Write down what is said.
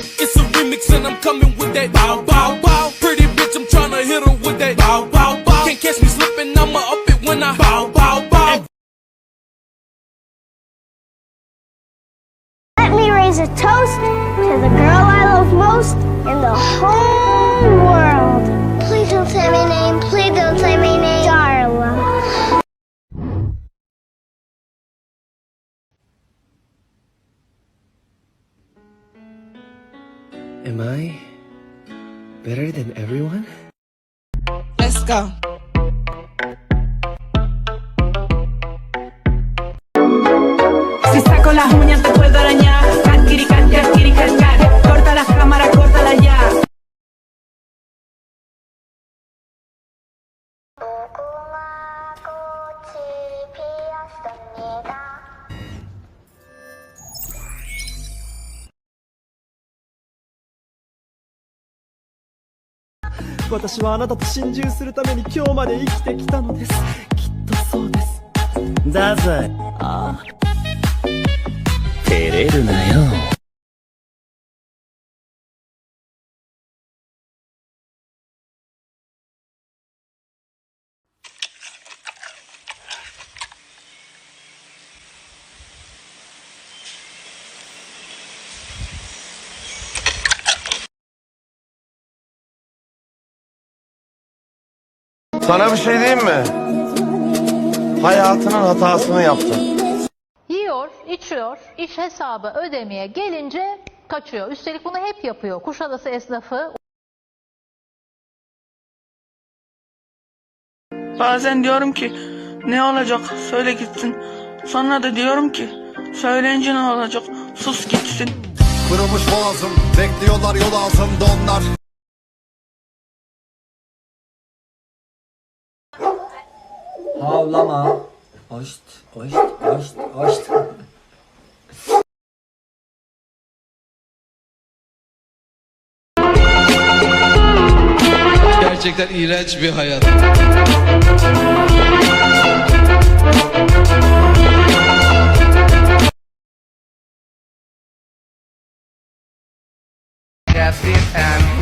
It's a remix and I'm coming with that bow bow bow. Pretty bitch, I'm tryna hit her with that bow bow bow. Can't catch me slipping, I'ma up it when I bow bow bow. Let me raise a toast to the girl I love most in the whole Am I better than everyone? Let's go. Si saco las uñas te 私はあなたと心中するために今日まで生きてきたのです。きっとそうです。だぞあ照れるなよ「Sana bir şey diyeyim mi? Hayatının hatasını yaptın. Yiyor, içiyor, iş hesabı ödemeye gelince kaçıyor. Üstelik bunu hep yapıyor. Kuşadası esnafı Bazen diyorum ki ne olacak söyle gitsin. Sonra da diyorum ki söyleyince ne olacak sus gitsin. Kırılmış boğazım Bekliyorlar yol ağzımda onlar Havlama. Hoşt, hoşt, hoşt, hoşt. Gerçekten iğrenç bir hayat. İt and